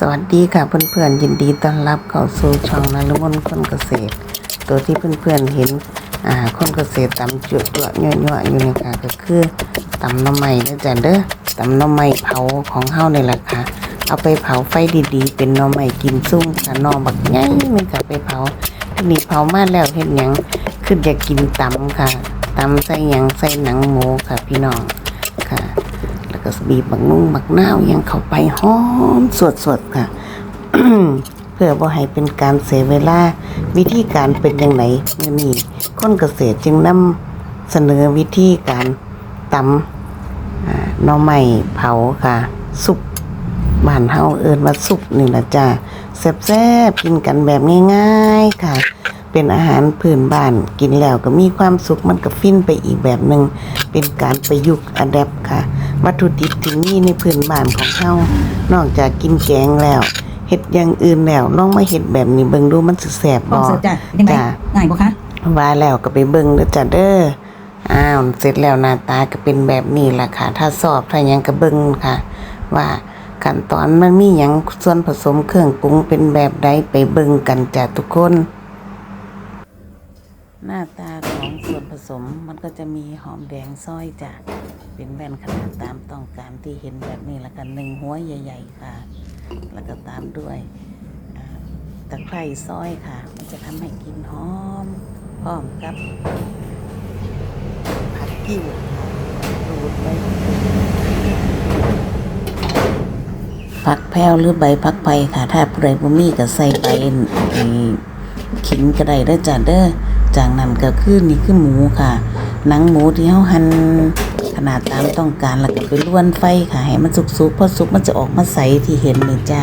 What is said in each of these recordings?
สวัสดีค่ะเพื่อนๆยินดีต้อนรับเข้าสู่ช่องนรมนคนเกษตร ตัวที่เพื่อนๆเห็นอ่าคนเกษตรตำจุดเยอะๆอยู่นี่ค่ะก็คือตำน้ำใหม่นะจ๊ะเด้อตำน้ำใหม่เผาของเฮาในี่แหละค่ะเอาไปเผาไฟดีๆ เป็นน้ำใหม่กินซุ่มค่ะนอบักใหญ่มันก็ไปเผาทีนี้เผามาแล้วเฮ็ดยังขึ้นอยากกินตำค่ะตำใส่ยังใส่หนังหมูค่ะพี่น้องค่ะ ก็บีบบักนุ่งบักนาวยังเข้าไปหอมสดๆค่ะ เพื่อบ่ให้เป็นการเสียเวลา วิธีการเป็นอย่างไรมื้อนี้คนเกษตรจึงนำเสนอวิธีการตำหน่อไม้เผาค่ะ สุปบ้านเฮาเอิ้นว่าสุปนี่ละจ้าแซ่บๆกินกันแบบง่ายๆค่ะเป็นอาหารพื้นบ้านกินแล้วก็มีความสุขมันก็ฟินไปอีกแบบหนึ่งเป็นการประยุกต์อะแดปค่ะ วัตถุดิบที่มีในพื้นบ้านของเฮานอกจากกินแกงแล้วเฮ็ดอย่างอื่นแล้วลองมาเฮ็ดแบบนี้เบิ่งดูมันสิแซ่บพร้อบ่มเสิร์ฟจ้ะยังไงจ้ะง่ายปะคะว่าแล้วก็ไปเบิ่งเด้อจ้ะเด้ออ้าวเสร็จแล้วหน้าตาก็เป็นแบบนี้ล่ะค่ะ ถ้าสอบถ้าหยังก็เบิ่งค่ะ ว่าขั้นตอนมันมีหยังส่วนผสมเครื่องปรุงเป็นแบบใดไปเบิ่งกันจ้ะทุกคน หน้าตาของส่วนผสมมันก็จะมีหอมแดงซอยจ้ะ เป็นแบนขนาดตามต้องการที่เห็นแบบนี้แล้วกันหนึ่งหัวใหญ่ ๆ ค่ะ แล้วก็ตามด้วยตะไคร้ซอยค่ะ มันจะทำให้กินหอมพร้อมกับผักกิ้วรูดไว้ผักแพรวหรือใบผักไผ่ค่ะ ถ้าผู้ใดบ่มีก็ใส่ใบขิงก็ได้เด้อจ้ะเด้อจากนั้นก็คือนี่คือหมูค่ะ หนังหมูที่เฮาหั่น ขนาดตามต้องการแล้วก็ไปล้วนไฟค่ะให้มันสุกๆพอสุกมันจะออกมาใสที่เห็นนี่จ้า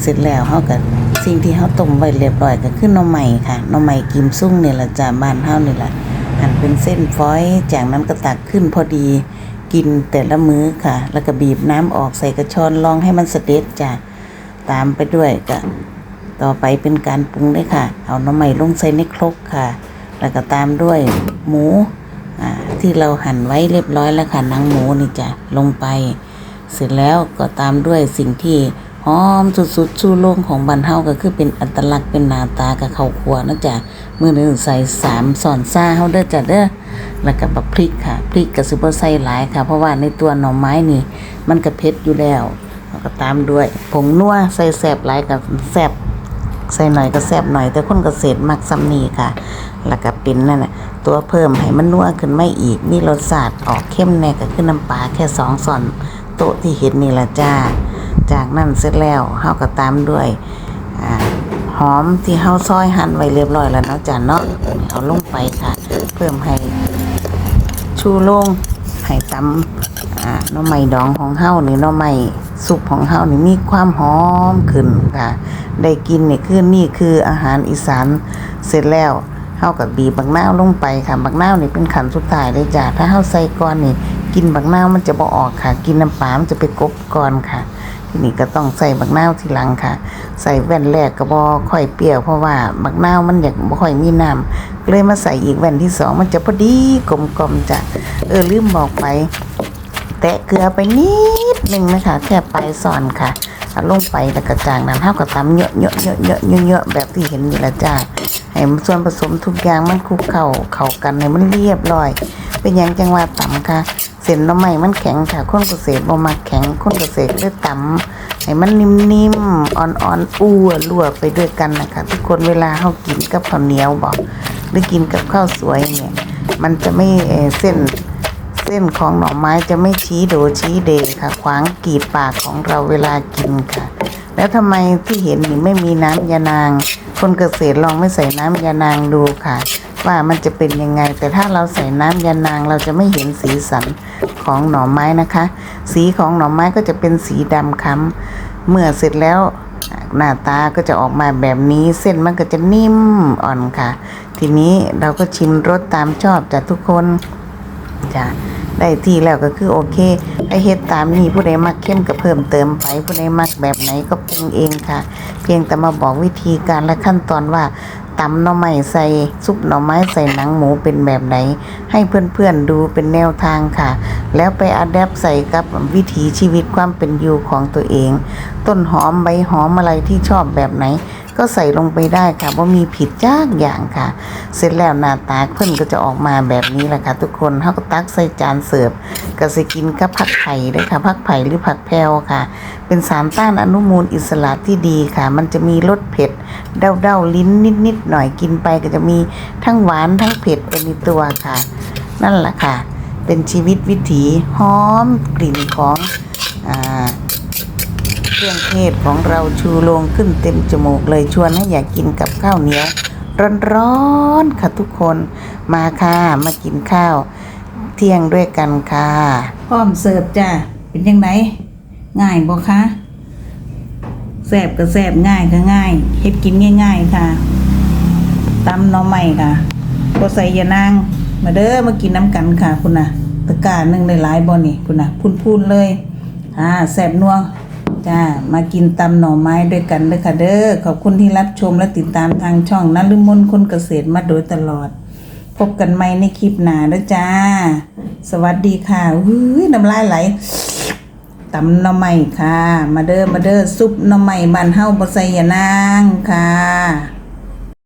เสร็จแล้วเฮาก็สิ่งที่เฮาต้มไว้เรียบร้อยก็คือหน่อไม้ค่ะหน่อไม้กิมซุ่งเนี่ยละจ้าบ้านเฮานี่ละหั่นเป็นเส้นฝอยจากนั้นก็ตักขึ้นพอดีกินแต่ละมื้อค่ะ แล้วก็บีบน้ำออกใส่กระชอนลองให้มันเสด็จจ้าตามไปด้วยก็ต่อไปเป็นการปรุงด้วยค่ะ เอาน้ำใหม่ลงใส่ในครกค่ะ แล้วก็ตามด้วยหมู ที่เราหั่นไว้เรียบร้อยแล้วค่ะหนังหมูนี่จะลงไป เสร็จแล้วก็ตามด้วยสิ่งที่หอมสุดๆชูโล่งของบันเฮาก็คือเป็นอัตลักษณ์เป็นนาตากับข้าวคั่วนะจ๊ะมือหนึ่งใส่สามสอนซ่าเฮาเด้อจ้ะเด้อแล้วก็บักพริกค่ะพริกกับซุปเปอร์ใส่หลายค่ะ เพราะว่าในตัวหน่อไม้นี่มันก็เผ็ดอยู่แล้วแล้วก็ตามด้วยผงนัวใส่แซ่บหลายกับแซ่บ ใส่หน่อยก็แซ่บหน่อย แต่คนเกษตรมักซ้ำนี่ค่ะ แล้วก็เป็นนั่นน่ะตัวเพิ่มให้มันนัวขึ้นไม่อีกมีรสชาติออกเข้มแน่ก็คือน้ำปลาแค่สองส่อนโต๊ะที่เห็นนี่ละจ้า จากนั้นเสร็จแล้วเฮาก็ตามด้วยอหอมที่เฮาซอยหั่นไว้เรียบร้อยแล้วเนาะจ้าเนาะเอาลงไปค่ะ เพิ่มให้ชูโล่งให้ตำน้อไม้ดองของเฮานี่หน้อไม้สุปของเฮานี่มีความหอมขึ้นค่ะ ได้กินนี่คือนี่คืออาหารอีสานเสร็จแล้วเฮากับบีบักนาวลงไปค่ะบักนาวนี่เป็นขันสุดท้ายเลยจ้ะถ้าเฮาใส่ก่อนนี่ กินบักนาวมันจะบ่ออกค่ะ กินน้ำปลามันจะไปกบก่อนค่ะ ทีนี้ก็ต้องใส่บักนาวทีหลังค่ะ ใส่แว่นแรกก็บ่ค่อยเปรี้ยวเพราะว่าบักนาวมันอยากบ่ค่อยมีน้ำก็เลยมาใส่อีกแว่นที่สองมันจะพอดีกลมๆจ้ะเออลืมบอกไป แตะเกลือไปนิดหนึ่งนะคะแค่ปลายซอนค่ะ ลงไปแล้วก็จางน้ำเท่ากับตำเยอะเยอะเยอะเยอะเยอะแบบที่เห็นนี่ละจ้าให้ส่วนผสมทุกอย่างมันคลุกเข้าเข้ากันให้มันเรียบร้อย เป็นอย่างจังหวะตำค่ะ เส้นหน้ำใหม่มันแข็งค่ะคนเกษตรบ่มาแข็งคนกระเกษตรเลยตำให้มันนิ่มๆอ่อนๆอ้วนรั่วไปด้วยกันนะคะทุกคนเวลาเฮากินกับข้าวเหนียวบอกหรือกินกับข้าวสวยเนี่ยมันจะไม่เส้น ส้นของหน่อไม้จะไม่ชี้โดชี้เดค่ะ ขวางกีดปากของเราเวลากินค่ะ แล้วทำไมที่เห็นนี่ไม่มีน้ำยานาง คนเกษตรลองไม่ใส่น้ำยานางดูค่ะ ว่ามันจะเป็นยังไง แต่ถ้าเราใส่น้ำยานางเราจะไม่เห็นสีสันของหน่อไม้นะคะ สีของหน่อไม้ก็จะเป็นสีดำค้ำเมื่อเสร็จแล้วหน้าตาก็จะออกมาแบบนี้เส้นมันก็จะนิ่มอ่อนค่ะ ทีนี้เราก็ชิมรสตามชอบจากทุกคนจ้ะ ได้ที่แล้วก็คือโอเคไอเฮ็ดตามนี้ผู้ใดมักเข้มก็เพิ่มเติมไปผู้ใดมักแบบไหนก็ปรุงเองค่ะ เพียงแต่มาบอกวิธีการและขั้นตอนว่าตำหน่อไม้ใส่ซุปหน่อไม้ใส่หนังหมูเป็นแบบไหน ให้เพื่อนๆดูเป็นแนวทางค่ะ แล้วไปอัดแอปใส่กับวิถีชีวิตความเป็นอยู่ของตัวเอง ต้นหอมใบหอมอะไรที่ชอบแบบไหน ก็ใส่ลงไปได้ค่ะว่ามีผิดจ้ากอย่างค่ะ เสร็จแล้วหน้าตาเพิ่นก็จะออกมาแบบนี้แหละค่ะ ทุกคนเขาก็ตักใส่จานเสิร์ฟก็สิกินกับผักไผ่ด้วยค่ะผักไผ่หรือผักแพรวค่ะ เป็นสารต้านอนุมูลอิสระที่ดีค่ะ มันจะมีรสเผ็ดเด้าๆลิ้นนิดๆหน่อยกินไปก็จะมีทั้งหวานทั้งเผ็ดไปในตัวค่ะ นั่นแหละค่ะ เป็นชีวิตวิถีหอมกลิ่นของอ่า เครื่องเทศของเราชูโรงขึ้นเต็มจมูกเลยชวนให้อยากกินกับข้าวเหนียว ร้อนๆค่ะทุกคนมาค่ะมากินข้าว เที่ยงด้วยกันค่ะพร้อมเสิร์ฟจ้ะเป็นยังไงง่ายบ่คะแสบก็แสบง่ายก็ง่ายเฮ็ดกินง่าย ๆ ค่ะตำหน่อไม้ค่ะบ่ใส่ยานาง มาเด้อมากินน้ำกันค่ะคุณน่ะตะกร้าหนึ่งหลายๆบ่นี่คุณน่ะพูนๆเลย อ่าแสบนัว จ้ามากินตำหน่อไม้ด้วยกันเด้อค่ะเด้อขอบคุณที่รับชมและติดตามทางช่องนลุมลคนเกษตรมาโดยตลอด พบกันใหม่ในคลิปหน้าเด้อจ้า สวัสดีค่ะอุ้ยน้ำลายไหลตำหน่อไม้ค่ะ มาเด้อมาเด้อซุปหน่อไม้บ้านเฮาบ่ใส่ยานางค่ะ